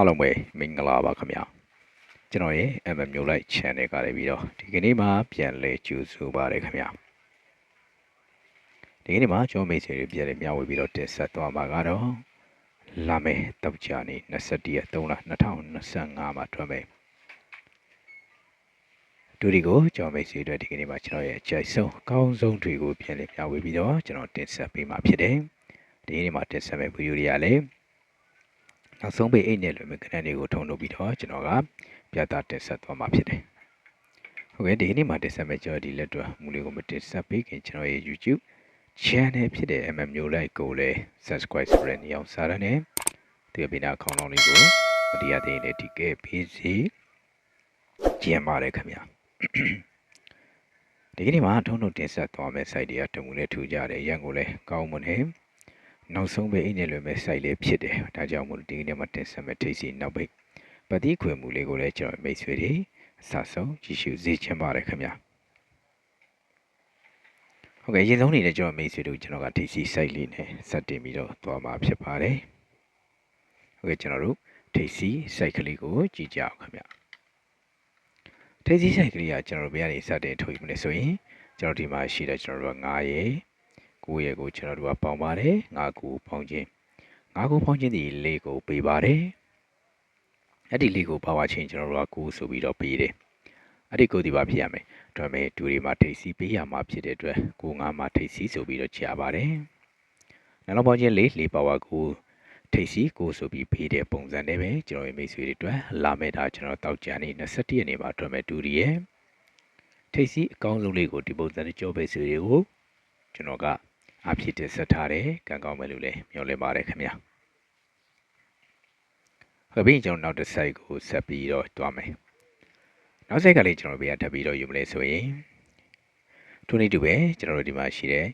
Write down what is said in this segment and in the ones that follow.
အားလုံးပဲမင်္ဂလာပါခင်ဗျာကျွန်တော်ရဲ့ MM မျိုးလိုက် channel ကလည်းပြီးတော့ဒီကနေ့မှာပြန်လဲကြိုဆိုပါရခင်ဗျာဒီကနေ့မှာကျွန်တော်မိတ်ဆွေတွေပြန်လဲမျှဝေပြီးတော့တင်ဆက်သွားမှာကတော့လာမယ်တောက်ကြနေ21ရက်3လ2025မှာထွက်မယ်ဒူဒီကိုကျွန်တော်မိတ်ဆွေတွေဒီကနေ့မှာကျွန်တော်ရဲ့အကြိုက်ဆုံးအကောင်းဆုံးတွေကိုပြန်လဲမျှဝေပြီးတော့ကျွန်တော်တင်ဆက်ပေးမှာဖြစ်တယ်ဒီကနေ့မှာတင်ဆက်မယ့်ဗီဒီယိုတွေကလည်း နောက်ဆုံးပိတ်အိတ်နဲ့လွယ်မဲ့ကဏ္ဍတွေကိုထုံလုပ်ပြီးတော့ကျွန်တော်ကပြသတင်ဆက်သွားမှာဖြစ်တယ်။ဟုတ်ကဲ့ဒီနေ့မှာတင်ဆက်မယ့်ကျွန်တော်ဒီလက်တွဲမူလေးကိုမတင်ဆက်ပေးခင်ကျွန်တော်ရဲ့ YouTube channel ဖြစ်တဲ့ MM မျိုးလိုက်ကိုလည်း subscribe ဆိုတဲ့နေရာစာရနဲ့ဒီပိနာခေါင်းလောင်းလေးကိုမတရားသေးနဲ့ဒီကဲပေးစီကျင်းပါတယ်ခင်ဗျာ။ဒီကနေ့မှာထုံးထုံတင်ဆက်သွားမယ့် site တွေကတမှုနဲ့ထူကြတယ်ရန်ကိုလည်းကောင်းမွန်နေ နောက်ဆုံးပဲအိနေလွယ်မဲ့ site လေးဖြစ်တယ်ဒါကြောင့်မို့ဒီကနေ့မှာတင်ဆက်မဲ့ထိတ်စီနောက်ပိတ်ပတိခွေမှုလေးကိုလည်းကျွန်တော်မိတ်ဆွေတွေအစဆုံးကြည့်ရှုစေချင်ပါတယ်ခင်ဗျာဟုတ်ကဲ့ရင်ဆုံးနေတဲ့ကျွန်တော်မိတ်ဆွေတို့ကျွန်တော်ကထိတ်စီ site လေးနဲ့စတင်ပြီးတော့သွားမှာဖြစ်ပါတယ်ဟုတ်ကဲ့ကျွန်တော်တို့ထိတ်စီ site ကလေးကိုကြည့်ကြအောင်ခင်ဗျာထိတ်စီ site ကလေးကကျွန်တော်တို့ဘယ်ကနေစတင်ထုတ်ယူမလဲဆိုရင်ကျွန်တော်ဒီမှာရှိတဲ့ကျွန်တော်တို့က9ရေ 9ရေကိုကျွန်တော်တို့ကပေါင်းပါတယ်9ခုပေါင်းခြင်း9ခုပေါင်းခြင်းဒီ၄ကိုပေးပါတယ်အဲ့ဒီလေးကိုပါဝါချင်းကျွန်တော်တို့ကကိုဆိုပြီးတော့ပေးတယ်အဲ့ဒီကိုဒီပါဖြစ်ရမယ်ဒါပေမဲ့ဒူတွေမှာထိတ်စီပေးရမှာဖြစ်တဲ့အတွက်ကိုငါမှာထိတ်စီဆိုပြီးတော့ချပါတယ်နောက်နောက်ပေါင်းချင်းလေးလေးပါဝါကိုထိတ်စီကိုဆိုပြီးပေးတဲ့ပုံစံနဲ့ပဲကျွန်တော်ရဲ့မိတ်ဆွေတွေအတွက်လာမဲ့တာကျွန်တော်တောက်ကြနေ21ရက်နေ့မှာတွေ့မဲ့ဒူရီရဲ့ထိတ်စီအကောင်းဆုံးလေးကိုဒီပုံစံနဲ့ကြောပိတ်ဆွေတွေကိုကျွန်တော်က အဖြစ်တက်ဆက်ထားတယ်ကံကောင်းမယ်လို့လည်းမျှော်လင့်ပါတယ်ခင်ဗျာဟုတ်ပြီကျွန်တော်နောက်တစ် site ကိုဆက်ပြီးတော့တွားမယ်နောက် site ကလေးကျွန်တော်ဘေးကထပ်ပြီးတော့ယူမလဲဆိုရင်ထိုနည်းတူပဲကျွန်တော်တို့ဒီမှာရှိတဲ့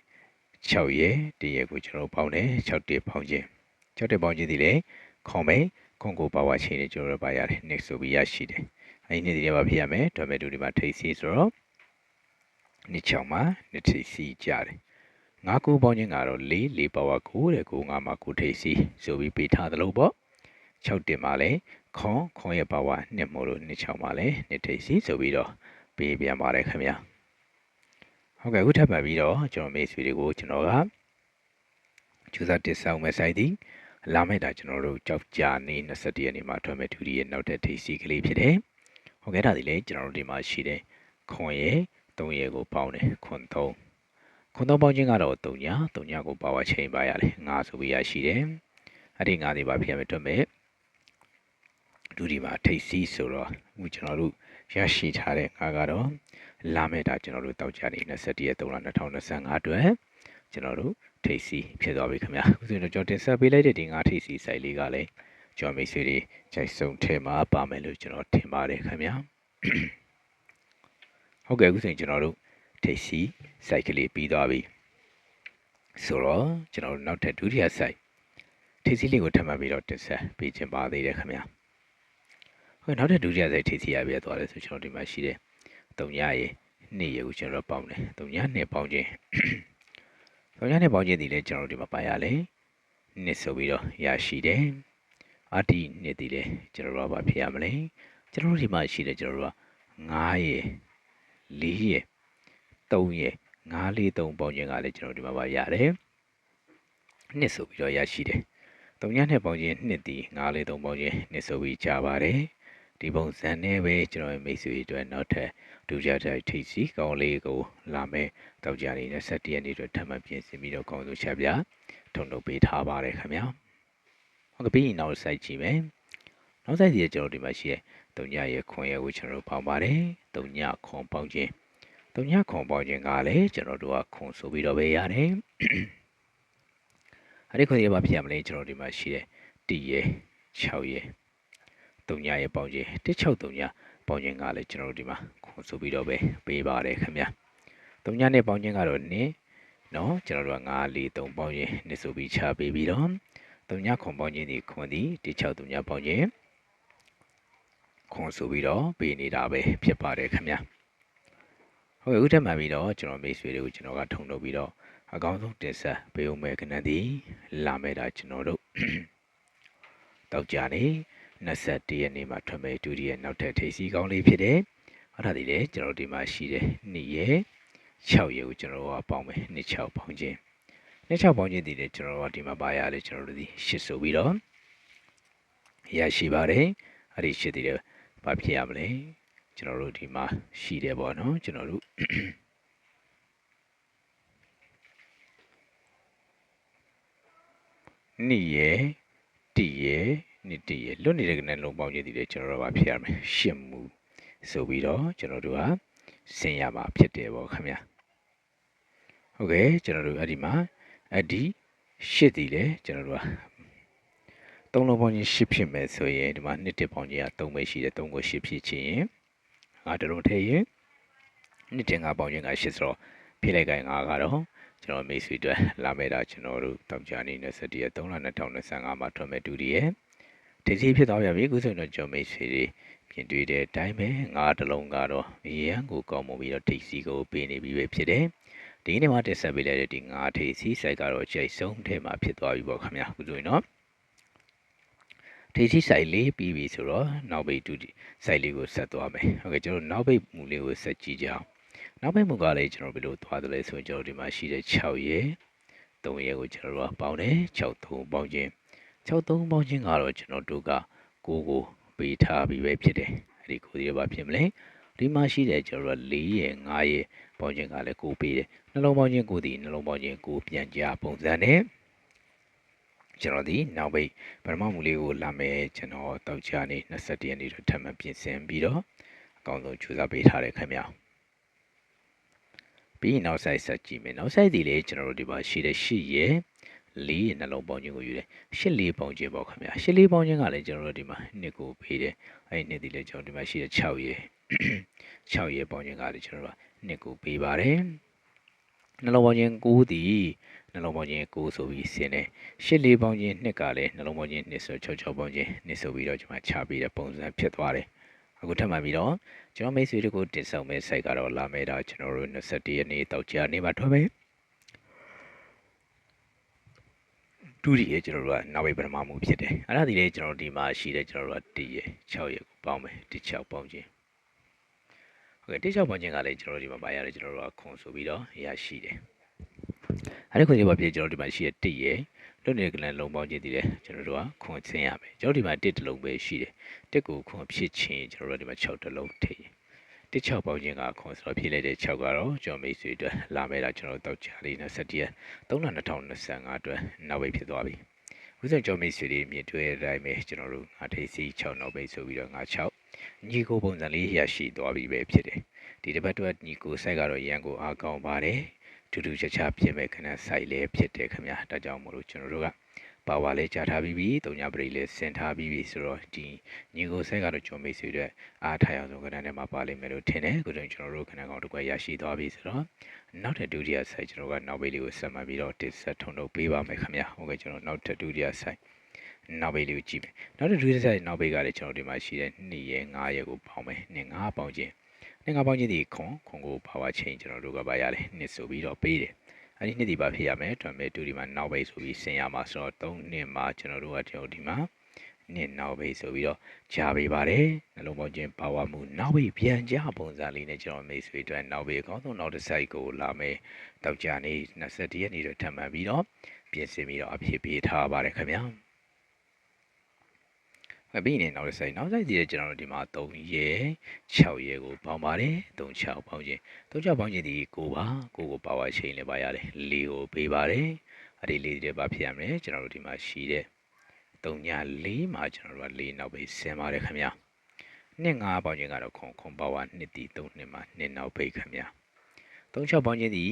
6ရဲ့တရက်ကိုကျွန်တော်ပေါင်းတယ်6တက်ပေါင်းခြင်း6တက်ပေါင်းခြင်းဒီလေခေါင်းမဲခွန်ကိုပါဝါချင်းနေကျွန်တော်တို့ပါရတယ် next ဆိုပြီးရရှိတယ်အဲဒီနေ့ဒီနေ့ပါဖြစ်ရမယ်ဒါပေမဲ့ဒီဒီမှာထိတ်စီဆိုတော့နှစ်ချောင်းမှာနှစ်ထိတ်စီကြတယ် ငါးခုပေါင်းခြင်းကတော့၄၄ပါဝါ9တဲ့ကိုငါမှာကိုထိတ်စီဆိုပြီးပေးထားသလိုပေါ့6တင်ပါလဲခွန်ခွန်ရဲ့ပါဝါနှစ်မို့လို့နှစ်6ပါလဲနှစ်ထိပ်စီဆိုပြီးတော့ပေးပြန်ပါတယ်ခင်ဗျာဟုတ်ကဲ့အခုထပ်မှပြီးတော့ကျွန်တော်မေးဆွေတွေကိုကျွန်တော်ကကျူစာတစ်ဆောင်မဲ့ဆိုင်သည်လာမဲ့တာကျွန်တော်တို့ကြောက်ကြနေ21ရက်နေ့မှာထွက်မဲ့ဒူဒီရဲ့နောက်တဲ့ထိပ်စီကလေးဖြစ်တယ်ဟုတ်ကဲ့ဒါဒီလေကျွန်တော်တို့ဒီမှာရှိတဲ့ခွန်ရဲ့3ရဲ့ကိုပေါင်းတယ်ခွန်3 ခွန်3ပေါင်းခြင်းကတော့3ည3ညကိုပါဝါချိန်ပါရတယ်5ဆိုပြီးရရှိတယ်အဲ့ဒီ5တွေပါဖြစ်မဲ့ထွက်မဲ့ဒူဒီမှာထိတ်စီးဆိုတော့အခုကျွန်တော်တို့ရရှိထားတဲ့ငါကတော့လာမဲ့တာကျွန်တော်တို့တောက်ကြနေ21ရက်3လ2025အတွက်ကျွန်တော်တို့ထိတ်စီးဖြစ်သွားပြီခင်ဗျာအခုဆိုတော့ကျွန်တော်တင်ဆက်ပေးလိုက်တဲ့ဒီငါထိတ်စီးဆိုင်လေးကလည်းကျွန်တော်မိတ်ဆွေတွေကြိုက်ဆုံးထဲမှာပါမယ်လို့ကျွန်တော်ထင်ပါတယ်ခင်ဗျာဟုတ်ကဲ့အခုဆိုရင်ကျွန်တော်တို့ ထိတ်စီးဆိုင်ကလေးပြီးသွားပြီဆိုတော့ကျွန်တော်တို့နောက်ထပ်ဒုတိယဆိုင်ထိတ်စီးလေးကိုထပ်မံပြီးတော့တင်ဆက်ပေးခြင်းပါသေးတယ်ခင်ဗျာဟိုနောက်တဲ့ဒုတိယစိတ်ထိစီရပြသွားတယ်ဆိုကျွန်တော်ဒီမှာရှိတယ်တုံညရေနှစ်ရေကိုကျွန်တော်ပေါင်းတယ်တုံညနှစ်ပေါင်းခြင်းတုံညနှစ်ပေါင်းခြင်းဒီလဲကျွန်တော်ဒီမှာပါရလေနှစ်ဆိုပြီးတော့ရရှိတယ်အာတီနှစ်ဒီလဲကျွန်တော်တို့ကဘာဖြစ်ရမလဲကျွန်တော်တို့ဒီမှာရှိတယ်ကျွန်တော်တို့က9ရေ4ရေ 3ရေ9 4 3ပေါင်းခြင်းကလည်းကျွန်တော်ဒီမှာပါရတယ်နှစ်ဆိုပြီးတော့ရရှိတယ်တုံညနှစ်ပေါင်းခြင်းနှစ်ဒီ9 4 3ပေါင်းခြင်းနှစ်ဆိုပြီးကြားပါတယ်ဒီပုံစံနဲ့ပဲကျွန်တော်မိတ်ဆွေတွေနောက်ထပ်ဒုတိယတိုက်ထိပ်စီကောင်းလေးကိုလာမယ်တောက်ကြနေနဲ့7ရက်နေ့အတွက်ထပ်မံပြင်ဆင်ပြီးတော့ကောင်းဆုံးချက်ပြထုံလုပ်ပေးထားပါတယ်ခင်ဗျာဟုတ်ကဲ့ပြီးနောက် site ကြည့်မယ်နောက် site ကြီးကျွန်တော်ဒီမှာရှိတဲ့တုံညရဲ့ခွန်ရဲ့ကိုကျွန်တော်တို့ပေါင်းပါတယ်တုံညခွန်ပေါင်းခြင်း တုံညခွန်ပေါင်းခြင်းကလည်းကျွန်တော်တို့ကခွန်ဆိုပြီးတော့ပဲရတယ်အဲ့ဒီခွန်ရဲ့ဘာဖြစ်ရမလဲကျွန်တော်ဒီမှာရှိတဲ့တီရဲ့6ရဲ့3ညရဲ့ပေါင်းခြင်း163ညပေါင်းခြင်းကလည်းကျွန်တော်တို့ဒီမှာခွန်ဆိုပြီးတော့ပဲပေးပါတယ်ခင်ဗျာ3ညနဲ့ပေါင်းခြင်းကတော့နင်းနော်ကျွန်တော်တို့က9 4 3ပေါင်းခြင်းနစ်ဆိုပြီးချပေးပြီးတော့3ညခွန်ပေါင်းခြင်းဒီခွန်ဒီ163ညပေါင်းခြင်းခွန်ဆိုပြီးတော့ပေးနေတာပဲဖြစ်ပါတယ်ခင်ဗျာ ဟုတ်ကဲ့ဥထမှန်ပြီးတော့ကျွန်တော်မိတ်ဆွေတွေကိုကျွန်တော်ကထုံလုပ်ပြီးတော့အကောင်းဆုံးတင်ဆက်ပေးဦးမယ်ခဏဒီလာမဲ့တာကျွန်တော်တို့တောက်ကြနေ21ရက်နေ့မှာထွက်မဲ့ဒုတိယနောက်ထပ်ထိပ်စီးကောင်းလေးဖြစ်တယ်အဲ့ဒါဒီလေကျွန်တော်ဒီမှာရှိတယ်2ရက်6ရက်ကိုကျွန်တော်ကပေါင်းမယ်26ပေါင်းခြင်း26ပေါင်းခြင်းဒီလေကျွန်တော်ကဒီမှာပါရလေကျွန်တော်တို့ဒီ8ဆိုပြီးတော့ရရှိပါတယ်အဲ့ဒီ8ဒီလေဘာဖြစ်ရမလဲ ကျွန်တော်တို့ဒီမှာရှိတယ်ပေါ့နော်ကျွန်တော်တို့နှစ်ရယ်တရယ်နှစ်တရယ်လွတ်နေတဲ့ကနေ့လုံးပေါင်းခြင်းဒီလေကျွန်တော်တို့ဘာဖြစ်ရမလဲရှင်းမှုဆိုပြီးတော့ကျွန်တော်တို့ကဆင်ရမှာဖြစ်တယ်ပေါ့ခင်ဗျာဟုတ်ကဲ့ကျွန်တော်တို့အဲ့ဒီမှာအဲ့ဒီရှစ်ဒီလေကျွန်တော်တို့ကသုံးလုံးပေါင်းခြင်းရှစ်ဖြစ်မယ်ဆိုရင်ဒီမှာနှစ်တစ်ပေါင်းခြင်းက3ပဲရှိတယ်3ကိုရှစ်ဖြစ်ချင်ရင် ငါတလုံးထည့်ရင်နှစ်တင်ငါပေါင်းခြင်းကရှစ်ဆိုတော့ဖြည့်လိုက်ခိုင်းငါကတော့ကျွန်တော်မိတ်ဆွေအတွက်လာမဲ့တာကျွန်တော်တို့တောက်ကြနေ27ရက်3လ2025မှာထွက်မဲ့ဒူရီရဲ့ဒီစီဖြစ်သွားပြန်ပြီအခုဆိုရင်တော့ကျွန်တော်မိတ်ဆွေတွေပြင်တွေ့တဲ့အတိုင်းပဲငါတလုံးကတော့အရန်ကိုကောင်းမွန်ပြီးတော့ထိပ်စီကိုပေးနေပြီပဲဖြစ်တယ်ဒီနေ့မှတက်ဆက်ပေးလိုက်တဲ့ဒီငါထိပ်စီစိုက်ကတော့ချိန်ဆုံးထဲမှာဖြစ်သွားပြီပေါ့ခင်ဗျာအခုဆိုရင်တော့ ထိပ်စီစိုက်လေးပြီးပြီဆိုတော့နောက်ပိတ်ဒူစိုက်လေးကိုဆက်သွားမယ်ဟုတ်ကဲ့ကျွန်တော်နောက်ပိတ်မူလေးကိုဆက်ကြည့်ကြအောင်နောက်ပိတ်မူကလည်းကျွန်တော်ဘယ်လိုသွားတယ်လဲဆိုရင်ကျွန်တော်ဒီမှာရှိတဲ့6ရဲ3ရဲကိုကျွန်တော်တို့ကပေါင်းတယ်6 3ပေါင်းခြင်း6 3ပေါင်းခြင်းကတော့ကျွန်တော်တို့ကကိုကိုပေးထားပြီးပဲဖြစ်တယ်အဲ့ဒီကိုဒီဘာဖြစ်မလဲဒီမှာရှိတဲ့ကျွန်တော်တို့၄ရယ်၅ရယ်ပေါင်းခြင်းကလည်းကိုပေးတယ်နှလုံးပေါင်းခြင်းကိုဒီနှလုံးပေါင်းခြင်းကိုပြန်ကြပုံစံနဲ့ ကျွန်တော်ဒီနောက်ပိတ်ပထမမူလေးကိုလာမယ်ကျွန်တော်တောက်ချနေ21ရက်နေ့တော့ထပ်မံပြင်ဆင်ပြီးတော့အကောင်းဆုံးကြိုးစားပေးထားတယ်ခင်ဗျာပြီးနောက် site ဆက်ကြည့်မယ်နောက် site ဒီလေကျွန်တော်တို့ဒီမှာရှိတဲ့ရှိရယ်လေးနှလုံးပေါင်းခြင်းကိုယူတယ်ရှစ်လေးပေါင်းခြင်းပေါ့ခင်ဗျာရှစ်လေးပေါင်းခြင်းကလည်းကျွန်တော်တို့ဒီမှာနှစ်ကိုပေးတယ်အဲ့ဒီနှစ်ဒီလည်းကျွန်တော်ဒီမှာရှိတဲ့6ရေ6ရေပေါင်းခြင်းကလည်းကျွန်တော်တို့နှစ်ကိုပေးပါတယ် နှလုံးပေါင်းခြင်း9ဒီနှလုံးပေါင်းခြင်း9ဆိုပြီးဆင်းတယ်ရှစ်လေးပေါင်းခြင်းနှစ်ကလည်းနှလုံးပေါင်းခြင်းနှစ်ဆို6 6ပေါင်းခြင်းနှစ်ဆိုပြီးတော့ကျွန်မချပေးတဲ့ပုံစံဖြစ်သွားတယ်အခုထပ်မှပြီးတော့ကျွန်တော်မိတ်ဆွေတို့ကိုတင်ဆောင်မဲ့ site ကတော့လာမဲ့တော့ကျွန်တော်တို့21ရက်နေ့တောက်ကြနေ့မှာထွက်မယ်တူရီရဲ့ကျွန်တော်တို့ကနောက်ဝေးပထမမှုဖြစ်တယ်အဲ့ဒါဒီလေကျွန်တော်ဒီမှာရှိတဲ့ကျွန်တော်တို့က1ရက်6ရက်ကိုပေါင်းမယ်1 6ပေါင်းခြင်း ဟုတ်ကဲ့1 6ပေါင်းခြင်းကလည်းကျွန်တော်တို့ဒီမှာပါရတယ်ကျွန်တော်တို့ကခွန်ဆိုပြီးတော့ရရှိတယ်အဲ့ဒီခွန်ကြီးပါပြကျွန်တော်ဒီမှာရှိတဲ့1ရက်လွတ်နေကလန်လုံးပေါင်းခြင်းတည်တယ်ကျွန်တော်တို့ကခွန်ဆင်းရမယ်ကျွန်တော်ဒီမှာ1တလုံးပဲရှိတယ်1ကိုခွန်ဖြစ်ချင်းကျွန်တော်တို့ဒီမှာ6တလုံးထည့်တစ်6ပေါင်းခြင်းကခွန်ဆိုတော့ဖြည့်လိုက်တဲ့6ကတော့ကျွန်တော်မိတ်ဆွေအတွက်လာမဲ့တာကျွန်တော်တောက်ချလေး27ရက်3လ2025အတွက်နောက်ပိတ်ဖြစ်သွားပြီဥစဉ်ကျွန်တော်မိတ်ဆွေတွေမြင်တွေ့တဲ့အတိုင်းပဲကျွန်တော်တို့ငါထိပ်စီ6နောက်ပိတ်ဆိုပြီးတော့ငါ6 ညီကိုပုံစံလေးရရှိသွားပြီပဲဖြစ်တယ်ဒီတစ်ပတ်တော့ညီကိုဆိုက်ကတော့ရန်ကိုအားကောင်းပါတယ်ထူးထူးခြားခြားပြင်မဲ့ခဏဆိုင်လေးဖြစ်တယ်ခင်ဗျာဒါကြောင့်မို့လို့ကျွန်တော်တို့ကပါဝါလေးကြားထားပြီးပြီတုံညာပရိလေးဆင်ထားပြီးပြီဆိုတော့ဒီညီကိုဆက်ကတော့ကျွန်တော်မိတ်ဆွေတွေအားထားအောင်ဆုံးခဏထဲမှာပါလိမ့်မယ်လို့ထင်တယ်အခုတော့ကျွန်တော်တို့ခဏကောင်တစ်ခွက်ရရှိသွားပြီဆိုတော့နောက်ထပ်ဒုတိယဆိုင်ကျွန်တော်ကနောက်ပိတ်လေးကိုဆက်မှတ်ပြီးတော့တစ်ဆက်ထုံတော့ပေးပါမယ်ခင်ဗျာဟုတ်ကဲ့ကျွန်တော်နောက်ထပ်ဒုတိယဆိုင် နောက်ပိတ်လေးကိုကြည့်မယ်နောက်ထပ်ဒုတိယဆိုင်နောက်ပိတ်ကလည်းကျွန်တော်ဒီမှာရှိတဲ့2ရဲ9ရဲကိုပေါင်းမယ်2 9ပေါင်းခြင်း2 9ပေါင်းခြင်းဒီခွန်ခွန်ကိုပါဝါချင်းကျွန်တော်တို့ကပါရတယ်နှစ်ဆိုပြီးတော့ပေးတယ်အဲ့ဒီနှစ်ဒီပါဖြစ်ရမယ်တွန်မဲ့တူဒီမှာနောက်ပိတ်ဆိုပြီးဆင်ရမှာဆိုတော့3နှစ်မှာကျွန်တော်တို့ကကျွန်တော်ဒီမှာနှစ်နောက်ပိတ်ဆိုပြီးတော့ဂျာပေးပါတယ်နှလုံးပေါင်းခြင်းပါဝါမှုနောက်ပိတ်ပြန်ကြပုံစံလေးနဲ့ကျွန်တော်မိတ်ဆွေတွေနောက်ပိတ်အကောင်းဆုံးနောက်တစ်ဆိုင်ကိုလာမယ်တောက်ကြနေ21ရက်နေ့တော့ထပ်မှန်ပြီးတော့ပြင်ဆင်ပြီးတော့အဖြစ်ပေးထားပါတယ်ခင်ဗျာ မပြီးနေနောက်တစ်ဆိုင်နောက်ဆိုင်စီရဲ့ကျွန်တော်တို့ဒီမှာ3ရဲ6ရဲကိုပေါင်းပါတယ်3 6ပေါင်းခြင်း3 6ပေါင်းခြင်းဒီ9ပါ9ကိုပါဝါချိန်လည်းပါရတယ်4ကိုပေးပါတယ်အဲ့ဒီ4တွေပါဖြစ်ရမယ်ကျွန်တော်တို့ဒီမှာရှိတဲ့3ည4မှာကျွန်တော်တို့က4နောက်ပိတ်ဆင်ပါတယ်ခင်ဗျာနှစ်5ပေါင်းခြင်းကတော့ခွန်ခွန်ပါဝါနှစ်တီ3နှစ်မှာနှစ်နောက်ပိတ်ခင်ဗျာ3 6ပေါင်းခြင်းဒီ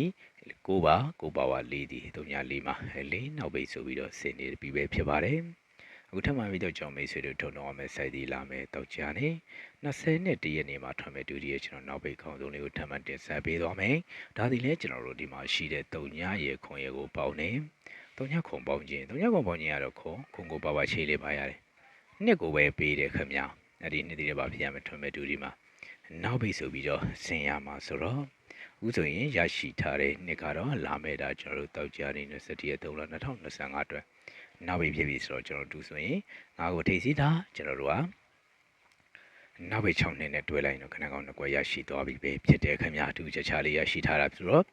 9ပါ9ပါဝါ4တီ3ည4မှာ4နောက်ပိတ်ဆိုပြီးတော့ဆင်နေပြီးပဲဖြစ်ပါတယ် အခုထပ်မံပြီးတော့ကျွန်တော်မိတ်ဆွေတို့ထုံတော့မယ်စိုက်တီလာမယ်တောက်ကြနေ20နှစ်တရက်နေမှာထွက်မယ်ဒုတိယကျွန်တော်နောက်ပိတ်ခေါင်းဆုံးလေးကိုထပ်မံတင်ဆက်ပေးသွားမယ်ဒါဒီလဲကျွန်တော်တို့ဒီမှာရှိတဲ့တုံညာရေခွန်ရေကိုပေါင်းနေတုံညာခွန်ပေါင်းခြင်းတုံညာခွန်ပေါင်းခြင်းကတော့ခွန်ခွန်ကိုပါပါခြေလေးပါရတယ်နှစ်ကိုပဲပေးတယ်ခင်ဗျာအဲ့ဒီနှစ်တည်းပါဖြစ်ရမယ်ထွက်မယ်ဒုတိယမှာနောက်ပိတ်ဆိုပြီးတော့ဆင်ရမှာဆိုတော့ဥဆိုရင်ရရှိထားတဲ့နှစ်ကတော့လာမဲ့တာကျွန်တော်တို့တောက်ကြနေ21ရက်3လ2025အတွက် နောက်ဘေးဖြစ်ပြီဆိုတော့ကျွန်တော်တို့ဆိုရင်ငါးကိုထိစီတာကျွန်တော်တို့ကနောက်ဘေး6နှစ်နဲ့တွဲလိုက်ရင်တော့ခဏကောင်းနှစ်ကွက်ရရှိသွားပြီပဲဖြစ်တယ်ခင်ဗျာအထူးချက်ချလေးရရှိထားတာဆိုတော့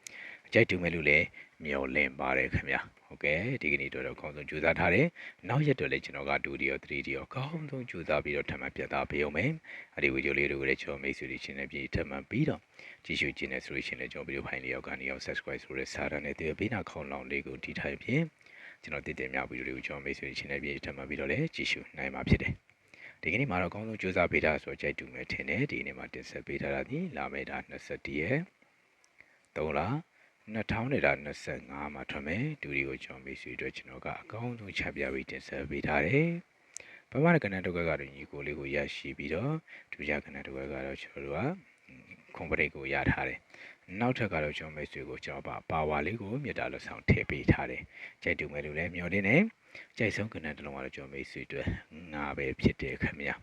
အကြိုက်တူမဲ့လို့လည်းမျောလင့်ပါတယ်ခင်ဗျာဟုတ်ကဲ့ဒီကနေ့တော့တော့အကောင်းဆုံးကြိုးစားထားတယ်နောက်ရက်တော့လည်းကျွန်တော်က 2D ရော 3D ရောအကောင်းဆုံးကြိုးစားပြီးတော့ထပ်မံပြသပေးအောင်မယ်အဲ့ဒီဗီဒီယိုလေးတွေကိုလည်းကျွန်တော်မိတ်ဆွေတွေချင်းနဲ့ပြည်ထပ်မံပြီးတော့ကြည့်ရှုကြည့်နေဆိုလို့ရှိရင်လည်းကျွန်တော်ဗီဒီယိုဖိုင်လေးရောက်ကနေရောက် subscribe ဆိုတဲ့စာတန်းနဲ့တည်ပေးနာခေါင်းလောင်းလေးကိုထိထိုင်ဖြင့် ကျွန်တော်တည်တည်မြောက်ဗီဒီယိုတွေကိုကျွန်တော်မိတ်ဆွေတွေချင်းနဲ့ပြည်ထပ်မံပြီးတော့လည်းကြည့်ရှုနိုင်မှာဖြစ်တယ်ဒီကနေ့မှာတော့အကောင်းဆုံးကြိုးစားပေးတာဆိုတော့ကြိုက်တူမယ်ထင်တယ်ဒီနေ့မှာတင်ဆက်ပေးထားတာဒီလာမယ့်ဒါ21ရက်3လ2025မှာထွက်မယ်ဒူဒီကိုကျွန်တော်မိတ်ဆွေတို့ကျွန်တော်ကအကောင်းဆုံးချပြပြီးတင်ဆက်ပေးထားတယ်ပမာဏကဏ္ဍတစ်ခွက်ကတော့ညီကိုလေးကိုရရှိပြီးတော့ဒူကြကဏ္ဍတစ်ခွက်ကတော့ကျွန်တော်တို့ကကွန်ပရိတ်ကိုရထားတယ် နောက်ထပ်ကတော့ကျွန်တော်မိတ်ဆွေကိုကျွန်တော်ပါပါဝါလေးကိုမြေတားလို့ဆောင်ထည့်ပေးထားတယ်ကြိုက်တူမယ်လို့လည်းမျှော်လင့်နေကြိုက်ဆုံးကဏ္ဍတစ်လုံးကတော့ကျွန်တော်မိတ်ဆွေတို့ငါပဲဖြစ်တယ်ခင်ဗျာ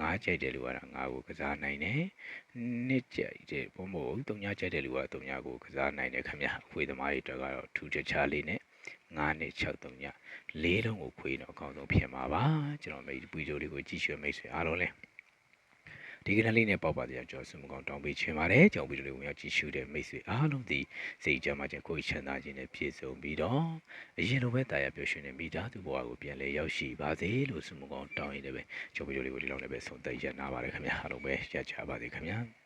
ငါကြိုက်တယ်လို့ကတော့ငါကိုကစားနိုင်တယ်နှစ်ကြိုက်တယ်ဘုံမို့တုံညာကြိုက်တယ်လို့ကတော့တုံညာကိုကစားနိုင်တယ်ခင်ဗျာအခွေသမားတွေအတွက်ကတော့ထူးခြားလေးနဲ့9နဲ့6တုံညာလေးလုံးကိုခွေတော့အကောင်းဆုံးဖြစ်မှာပါကျွန်တော်မိတ်ဗီဒီယိုလေးကိုကြည့်ရှုမိတ်ဆွေအားလုံးလည်း ဒီကနေ့လေးနဲ့ပေါ့ပါတရားကျော်စုမကောင်တောင်းပေးချင်ပါတယ်ကျွန်တော်ဗီဒီယိုလေးဝင်ရောက်ကြည့်ရှုတဲ့မိတ်ဆွေအားလုံးဒီစိတ်ကြမ်းမှခြင်းကိုယ်ချမ်းသာခြင်းနဲ့ပြည့်စုံပြီးတော့အရင်လိုပဲတာယာပျော်ရွှင်နေမိသားစုဘဝကိုပြန်လဲရောက်ရှိပါစေလို့ဆုမကောင်တောင်းရင်းလည်းပဲကျွန်တော်ဗီဒီယိုလေးကိုဒီလောက်နဲ့ပဲဆုံးသက်ရနာပါတယ်ခင်ဗျာအားလုံးပဲရကြပါစေခင်ဗျာ